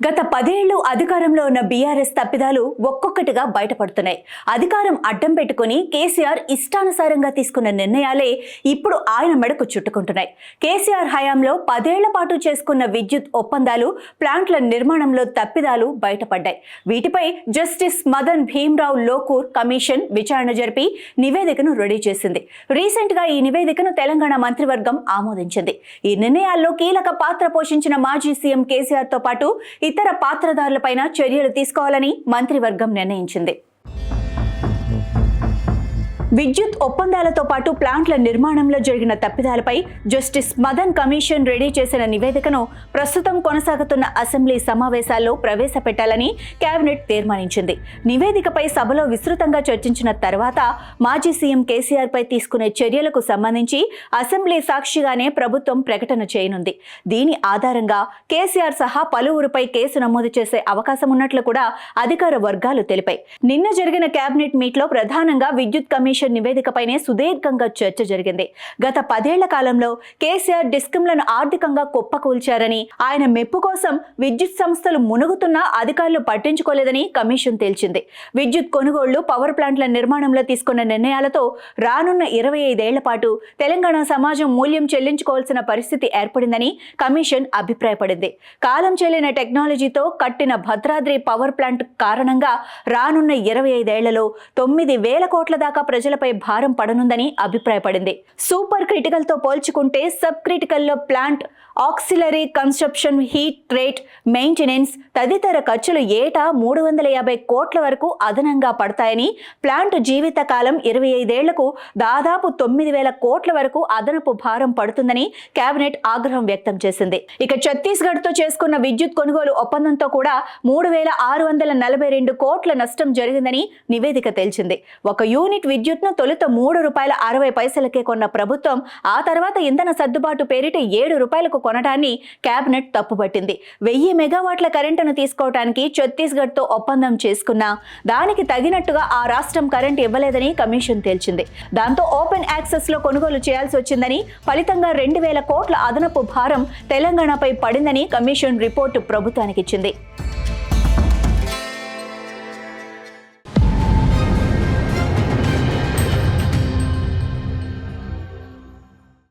గత పదేళ్ళు అధికారంలో ఉన్న బీఆర్ఎస్ తప్పిదాలు ఒక్కొక్కటిగా బయటపడుతున్నాయి. అధికారం అడ్డం పెట్టుకుని కేసీఆర్ ఇష్టానుసారంగా తీసుకున్న నిర్ణయాలే ఇప్పుడు ఆయన మెడకు చుట్టుకుంటున్నాయి. కేసీఆర్ హయాంలో పదేళ్ళ పాటు చేసుకున్న విద్యుత్ ఒప్పందాలు ప్లాంట్ల నిర్మాణంలో తప్పిదాలు బయటపడ్డాయి. వీటిపై జస్టిస్ మదన్ భీమ్రావ్ లోకూర్ కమిషన్ విచారణ జరిపి నివేదికను రెడీ చేసింది. రీసెంట్గా ఈ నివేదికను తెలంగాణ మంత్రివర్గం ఆమోదించింది. ఈ నిర్ణయాల్లో కీలక పాత్ర పోషించిన మాజీ సీఎం కేసీఆర్తో పాటు ఇతర పాత్రదారులపైన చర్యలు తీసుకోవాలని మంత్రివర్గం నిర్ణయించింది. విద్యుత్ ఒప్పందాలతో పాటు ప్లాంట్ల నిర్మాణంలో జరిగిన తప్పిదాలపై జస్టిస్ మదన్ కమిషన్ రెడీ చేసిన నివేదికను ప్రస్తుతం కొనసాగుతున్న అసెంబ్లీ సమావేశాల్లో ప్రవేశపెట్టాలని కేబినెట్ తీర్మానించింది. నివేదికపై సభలో విస్తృతంగా చర్చించిన తర్వాత మాజీ సీఎం కేసీఆర్ పై తీసుకునే చర్యలకు సంబంధించి అసెంబ్లీ సాక్షిగానే ప్రభుత్వం ప్రకటన చేయనుంది. దీని ఆధారంగా కేసీఆర్ సహా పలువురిపై కేసు నమోదు చేసే అవకాశం ఉన్నట్లు కూడా అధికార వర్గాలు తెలిపాయి. నిన్న జరిగిన కేబినెట్ మీట్లో ప్రధానంగా విద్యుత్ కమిషన్ నివేదికపైనే సుదీర్ఘంగా చర్చ జరిగింది. గత పదేళ్ళ కాలంలో కేసీఆర్ డిస్కంలను ఆర్థికంగా కుప్పకూల్చారని ఆయన మెప్పు కోసం విద్యుత్ సంస్థలు మునుగుతున్నా అధికారులు పట్టించుకోలేదని కమిషన్ తేల్చింది. విద్యుత్ కొనుగోళ్ళు పవర్ ప్లాంట్ల నిర్మాణంలో తీసుకున్న నిర్ణయాలతో రానున్న ఇరవై ఐదేళ్ళ పాటు తెలంగాణ సమాజం మూల్యం చెల్లించుకోవాల్సిన పరిస్థితి ఏర్పడిందని కమిషన్ అభిప్రాయపడింది. కాలం చెల్లిన టెక్నాలజీతో కట్టిన భద్రాద్రి పవర్ ప్లాంట్ కారణంగా రానున్న ఇరవై ఐదేళ్ళలో తొమ్మిది వేల కోట్ల దాకా ప్రజలపై భారం పడనుందని అభిప్రాయపడింది. సూపర్ క్రిటికల్తో పోల్చుకుంటే sub క్రిటికల్లో plant auxiliary consumption heat rate maintenance తదితర ఖర్చులు ఏటా మూడు వందల యాభై కోట్ల వరకు అదనంగా పడతాయని ప్లాంట్ జీవిత కాలం ఇరవై ఐదేళ్ళకు దాదాపు తొమ్మిది వేల కోట్ల వరకు అదనపు భారం పడుతుందని కేబినెట్ ఆగ్రహం వ్యక్తం చేసింది. ఇక ఛత్తీస్గఢ్తో చేసుకున్న విద్యుత్ కొనుగోలు ఒప్పందంతో కూడా మూడు వేల ఆరు వందల నలభై రెండు కోట్ల నష్టం జరిగిందని నివేదిక తేల్చింది. ఒక యూనిట్ విద్యుత్ విద్యుత్ను తొలుత మూడు రూపాయల అరవై పైసలకే కొన్న ప్రభుత్వం ఆ తర్వాత ఇంధన సర్దుబాటు పేరిట ఏడు రూపాయలకు కొనడాన్ని కేబినెట్ తప్పుపట్టింది. వెయ్యి మెగావాట్ల కరెంటును తీసుకోవడానికి ఛత్తీస్గఢ్తో ఒప్పందం చేసుకున్నా దానికి తగినట్టుగా ఆ రాష్ట్రం కరెంట్ ఇవ్వలేదని కమిషన్ తేల్చింది. దాంతో ఓపెన్ యాక్సెస్లో కొనుగోలు చేయాల్సి వచ్చిందని ఫలితంగా రెండు వేల కోట్ల అదనపు భారం తెలంగాణపై పడిందని కమిషన్ రిపోర్టు ప్రభుత్వానికి ఇచ్చింది.